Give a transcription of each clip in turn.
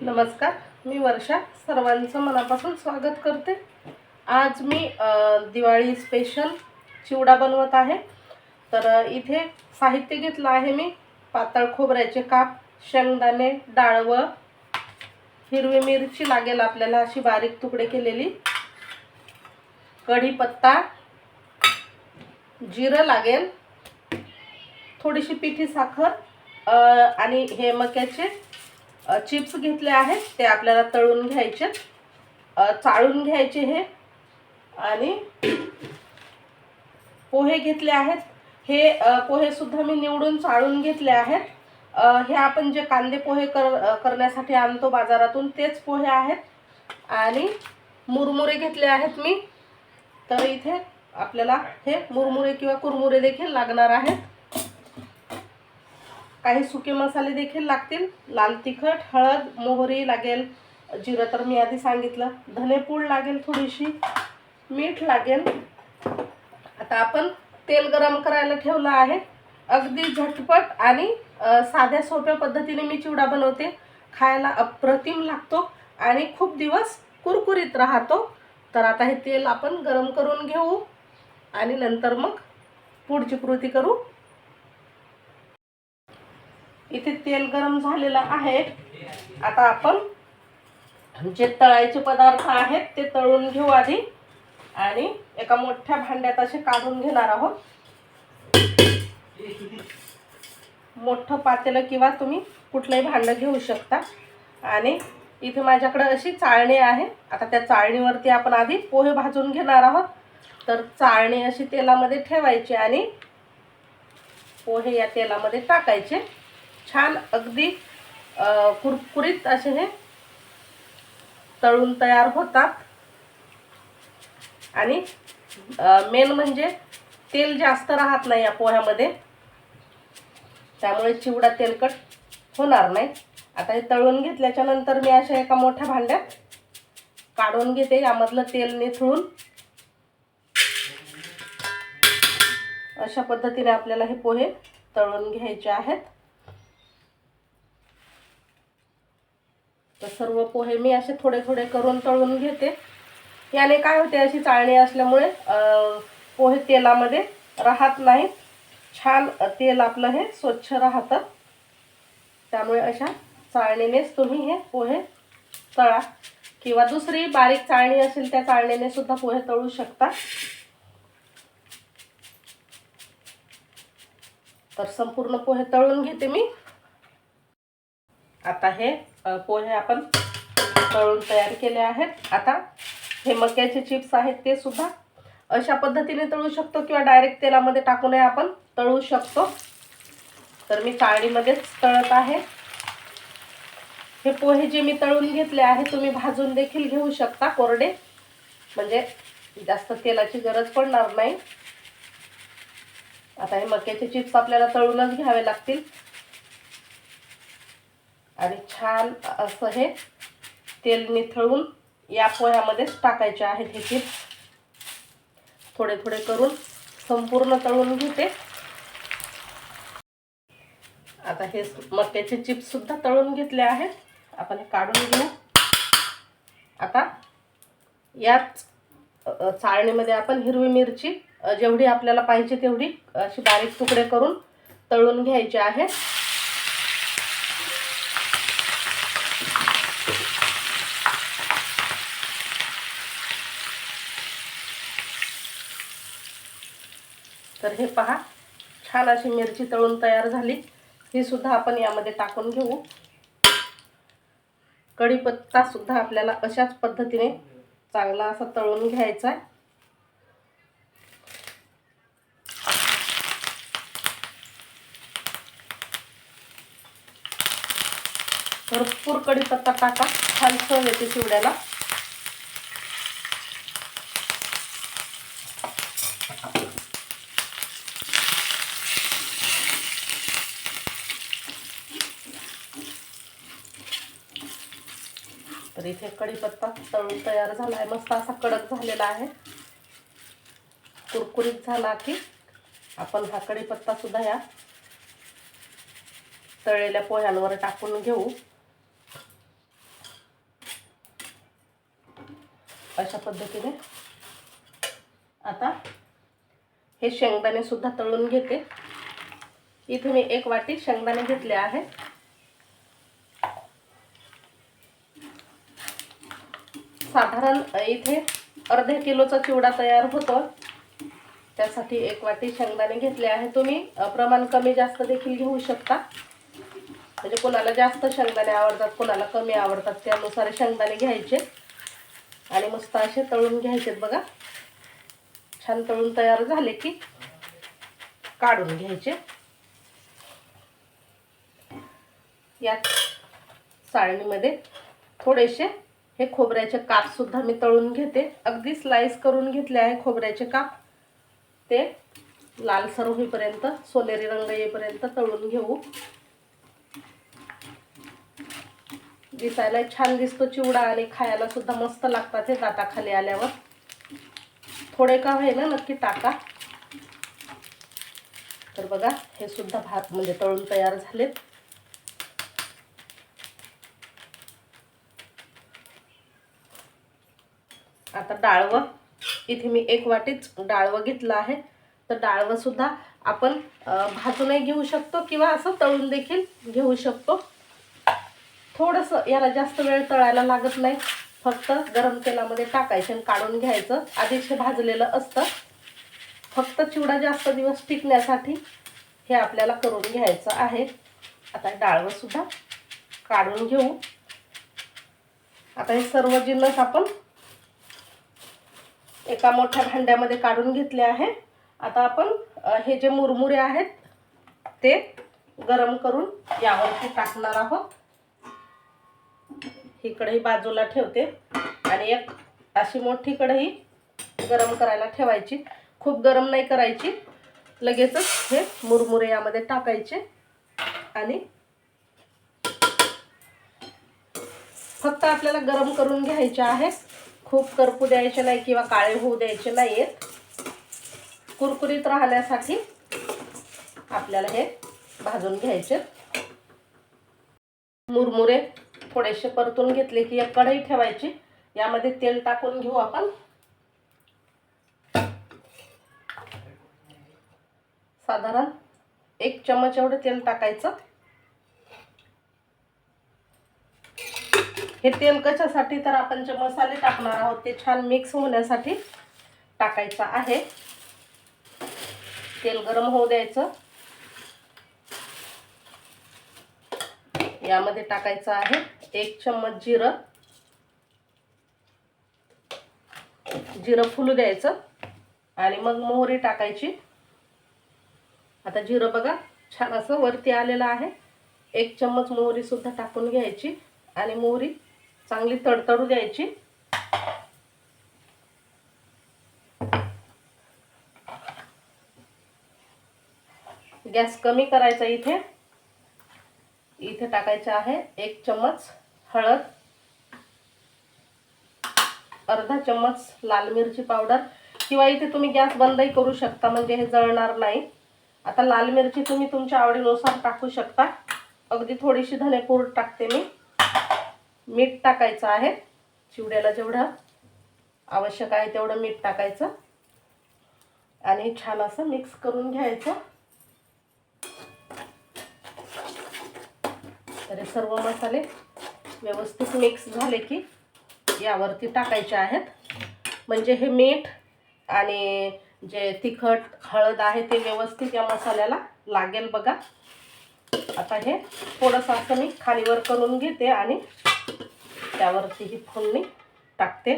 नमस्कार मी वर्षा. सर्वांचं मनापासून स्वागत करते. आज मी दिवाळी स्पेशल चिवडा बनवत आहे. तर इथे साहित्य घेतलं आहे मी. पातळ खोबऱ्याचे काप शेंगदाणे डाळवं हिरवी मिरची लागेल आपल्याला अशी बारीक तुकडे केलेली. कढीपत्ता जिरं लागेल थोडीशी पिठी साखर आणि हे मक्याचे चिप्स घेतले आहेत ते आपल्याला तळून घ्यायचे. चाळून घ्यायचे हे. आणि पोहे घेतले आहेत. हे पोहेसुद्धा पोहे सुद्धा मी निवडून चाळून घेतले आहेत. हे आपण जे कांदे पोहे कर करण्यासाठी आणतो बाजारातून तेच पोहे आहेत. आणि मुरमुरे घेतले आहेत मी. तर इथे आपल्याला हे मुरमुरे किंवा कुरमुरे देखील लागणार आहेत. काही सुके मसाले देखील लागतील. लाल तिखट हळद मोहरी लागेल. जिरं तर मी आधी सांगितलं. धनेपूड लागेल थोडीशी. मीठ लागेल. आता आपण तेल गरम करायला ठेवलं आहे. अगदी झटपट आणि साध्या सोप्या पद्धतीने मी चिवडा बनवते. खायला अप्रतिम लागतो आणि खूप दिवस कुरकुरीत राहतो. तर आता हे तेल आपण गरम करून घेऊ आणि नंतर मग पुढची कृती करू. इथे तेल गरम झालेलं आहे. आता आपण जे तळायचे पदार्थ आहेत ते तळून घेऊ आधी. आणि एका मोठ्या भांड्यात असे काढून घेणार आहोत. मोठं पातेलं किंवा तुम्ही कुठलंही भांडं घेऊ शकता. आणि इथे माझ्याकडे अशी चाळणी आहे. आता त्या चाळणीवरती आपण आधी पोहे भाजून घेणार आहोत. तर चाळणी अशी तेलामध्ये ठेवायची आणि पोहे या तेलामध्ये टाकायचे. छान अगदी कुरकुरीत असे हे तळून तयार होतात. आणि मेन म्हणजे तेल जास्त राहत नाही या पोह्यामध्ये. त्यामुळे चिवडा तेलकट होणार नाही. आता हे तळून घेतल्याच्या नंतर मी अशा एका मोठ्या भांड्यात काढून घेते. यामधलं तेल निथळून. अशा पद्धतीने आपल्याला हे पोहे तळून घ्यायचे आहेत. तर सर्व पोहे मी असे थोडे थोडे करून तळून घेते. याने काय होते अशी चाळणी असल्यामुळे पोहे तेलामध्ये राहत नाही छान तेल आपलं हे स्वच्छ राहतं. त्यामुळे अशा चाळणीनेच तुम्ही हे पोहे तळा. किंवा दुसरी बारीक चाळणी असेल त्या चाळणीने सुद्धा पोहे तळू शकता. तर संपूर्ण पोहे तळून घेते मी. आता हे पोहे आपण तळून तयार केले आहेत. आता हे मक्याचे चिप्स आहेत ते सुद्धा अशा पद्धतीने तळू शकतो किंवा डायरेक्ट तेलामध्ये टाकूनही आपण तळू शकतो. तर मी चाळणीमध्येच तळत आहे. हे पोहे जे मी तळून घेतले आहे तुम्ही भाजून देखील घेऊ शकता कोरडे. म्हणजे जास्त तेलाची गरज पडणार नाही. आता हे मक्याचे चिप्स आपल्याला तळूनच घ्यावे लागतील. आणि छान असं हे तेल निथळून या पोह्यामध्येच टाकायचे आहेत हे चिप्स थोडे थोडे करून संपूर्ण तळून घेते. आता हे मक्याचे चिप्ससुद्धा तळून घेतले आहेत. आपण हे काढून घेऊ. आता याच चाळणीमध्ये आपण हिरवी मिरची जेवढी आपल्याला पाहिजे तेवढी अशी बारीक तुकडे करून तळून घ्यायची आहे. हे पहा. छान अशी मिरची तळून तयार झाली. ही सुद्धा आपण यामध्ये टाकून घेऊ. कढीपत्ता सुद्धा आपल्याला अशाच पद्धतीने चांगला असा तळून घ्यायचा आहे. भरपूर कढीपत्ता टाका. छान चव येते चिवड्याला. तर इथे कढीपत्ता तळून तयार झाला आहे मस्त असा कडक झालेला आहे. कुरकुरीत झाला की आपण हा कढीपत्ता सुद्धा या तळलेल्या पोह्यांवर टाकून घेऊ. अशा पद्धतीने. आता हे शेंगदाणे सुद्धा तळून घेते. इथे मी एक वाटी शेंगदाणे घेतले आहे साधारण इथे अर्ध्या किलोचा चिवडा तयार होतो. त्यासाठी एक वाटी शेंगदाणे घेतले आहे तुम्ही. प्रमाण कमी जास्त देखील घेऊ शकता. म्हणजे कोणाला जास्त शेंगदाणे आवडतात कोणाला कमी आवडतात त्यानुसार शेंगदाणे घ्यायचे. आणि मस्त असे तळून घ्यायचे बघा. छान तळून तयार झाले की काढून घ्यायचे. यात चाळणीमध्ये थोडेसे हे खोबऱ्याचे काप सुद्धा मी तळून घेते. अगदी स्लाइस करून घेतले आहे खोबऱ्याचे काप. ते लालसर होईपर्यंत सोनेरी रंग येईपर्यंत तळून घेऊ. दिसायला छान दिसतो चिवडा आणि खायला सुद्धा मस्त लागतात हे दाताखाली आल्यावर. थोडे का होईना नक्की टाका. तर बघा हे सुद्धा भात म्हणजे तळून तयार झालेत. आता डाळवं. इथे मी एक वाटीच डाळवं घेतलं आहे. तर डाळवंसुद्धा आपण भाजूनही घेऊ शकतो किंवा असं तळून देखील घेऊ शकतो. थोडंसं याला जास्त वेळ तळायला लागत नाही. फक्त गरम तेलामध्ये टाकायचे आणि काढून घ्यायचं. आधीच हे भाजलेलं असतं. फक्त चिवडा जास्त दिवस टिकण्यासाठी हे आपल्याला करून घ्यायचं आहे. आता डाळवंसुद्धा काढून घेऊ. आता हे सर्व जिन्नस आपण एका मोठ्या भांड्यामध्ये काढून घेतले आहे. आता आपण हे जे मुरमुरे आहेत ते गरम करून यावरती टाकणार आहोत. ही कढई बाजूला ठेवते. आणि एक अशी मोठी कढई गरम करायला ठेवायची. खूप गरम नाही करायची. लगेचच हे मुरमुरे यामध्ये टाकायचे. आणि फक्त आपल्याला गरम करून घ्यायचे आहे. खूप करपू द्यायचे नाही किंवा काळे होऊ द्यायचे नाही आहेत कुरकुरीत राहण्यासाठी आपल्याला हे भाजून घ्यायचे. मुरमुरे थोडेसे परतून घेतले की एक कढई ठेवायची. यामध्ये तेल टाकून घेऊ आपण. साधारण एक चमच एवढं तेल टाकायचं. हे तेल कशासाठी तर आपण जे मसाले टाकणार आहोत ते छान मिक्स होण्यासाठी टाकायचं आहे. तेल गरम होऊ द्यायचं. यामध्ये टाकायचं आहे एक चम्मच जिरं. जिरं फुलू द्यायचं. आणि मग मोहरी टाकायची. आता जिरं बघा छान असं वरती आलेलं आहे. एक चम्मच मोहरी सुद्धा टाकून घ्यायची. आणि मोहरी चांगली तडतडू द्यायची. गॅस कमी करायचा इथे. इथे टाकायचं आहे एक चम्मच हळद अर्धा चम्मच लाल मिरची पावडर. किंवा इथे तुम्ही गॅस बंदही करू शकता म्हणजे हे जळणार नाही. आता लाल मिरची तुम्ही तुमच्या आवडीनुसार टाकू शकता. अगदी थोडीशी धनेपूड टाकते मी. मीठ टाकायचं आहे. चिवड्याला जेवढं आवश्यक आहे तेवढं मीठ टाकायचं. आणि छान असं मिक्स करून घ्यायचं. तर सर्व मसाले व्यवस्थित मिक्स झाले की यावरती टाकायचे आहेत. म्हणजे हे मीठ आणि जे तिखट हळद आहे ते व्यवस्थित या मसाल्याला लागेल बघा. आता हे थोडंसं असं मी खालीवर करून घेते आणि त्यावरती ही फोडणी टाकते.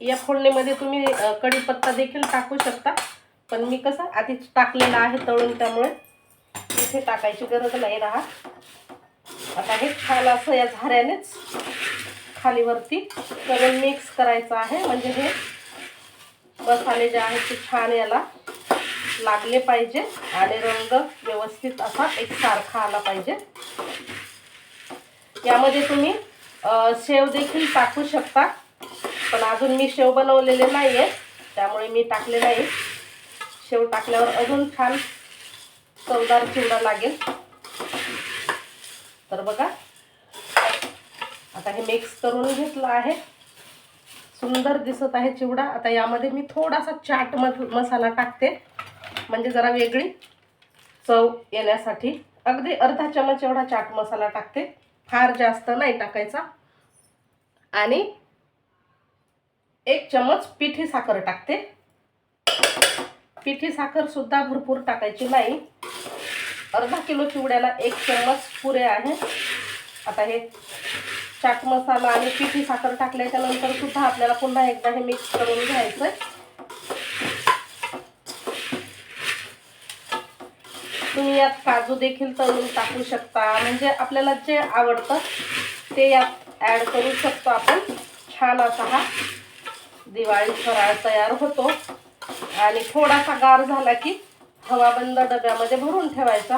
या फोडणीमध्ये तुम्ही कढीपत्ता देखील टाकू शकता. पण मी कसं आधीच टाकलेलं आहे तळून त्यामुळे इथे टाकायची गरज नाही राहत. आता हे छान असं या झाऱ्यानेच खालीवरती सगळं मिक्स करायचं आहे. म्हणजे हे मसाले जे आहेत ते छान याला लागले पाहिजे आणि रंग व्यवस्थित असा एक सारखा आला पाहिजे. यामध्ये तुम्ही शेव देखील टाकू शकता पण अजून मी शेव बनवलेले नाही आहे त्यामुळे मी टाकले नाही. शेव टाकल्यावर अजून छान चवदार चिवडा लागेल. तर बघा आता हे मिक्स करून घेतलं आहे. सुंदर दिसत आहे चिवडा. आता यामध्ये मी थोडासा चाट मसाला टाकते. म्हणजे जरा वेगळी चव येण्यासाठी. अगदी अर्धा चमच एवढा चाट मसाला टाकते. फार जास्त नाही टाकायचा. आणि एक चमच पिठी साखर टाकते. पिठी साखरसुद्धा भरपूर टाकायची नाही. अर्धा किलो चिवड्याला एक चम्मच पुरे आहे. आता हे चाट मसाला आणि पिठी साखर टाकल्याच्या नंतर सुद्धा आपल्याला पुन्हा एकदा हे मिक्स करून घ्यायचं आहे यात काजू देखील तळून टाकू शकता. म्हणजे आपल्याला जे आवडतं ते यात ॲड करू शकतो आपण. छान असा हा दिवाळी फराळ तयार होतो. आणि थोडासा गार झाला की हवाबंद डब्यामध्ये भरून ठेवायचा.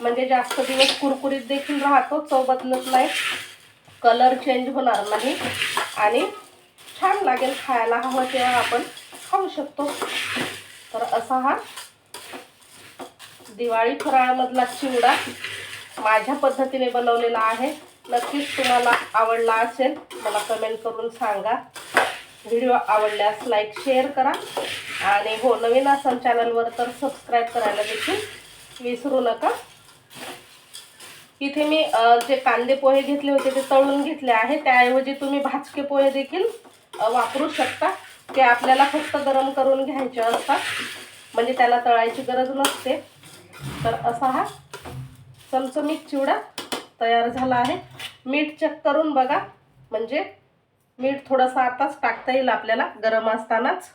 म्हणजे जास्त दिवस कुरकुरीत देखील राहतो तो बदलत नाही. कलर चेंज होणार नाही. आणि छान लागेल खायला. हवं तेव्हा आपण खाऊ शकतो. तर असा हा दिवाळी फराळमधला चिवडा माझ्या पद्धतीने बनवलेला आहे. नक्कीच तुम्हाला आवडला असेल मला कमेंट करून सांगा. व्हिडिओ आवडल्यास लाईक शेअर करा. आणि हो नवीन असाल चॅनलवर तर सबस्क्राईब करायला देखील विसरू नका. इथे मी जे कांदे पोहे घेतले होते ते तळून घेतले आहे. त्याऐवजी तुम्ही भाजके पोहे देखील वापरू शकता. ते आपल्याला फक्त गरम करून घ्यायचे असतात. म्हणजे त्याला तळायची गरज नसते. तर असा हा चमचमीत चिवडा तयार झाला आहे. मीठ चेक करून बघा. म्हणजे मीठ थोडंसं आताच टाकता येईल आपल्याला गरम असतानाच.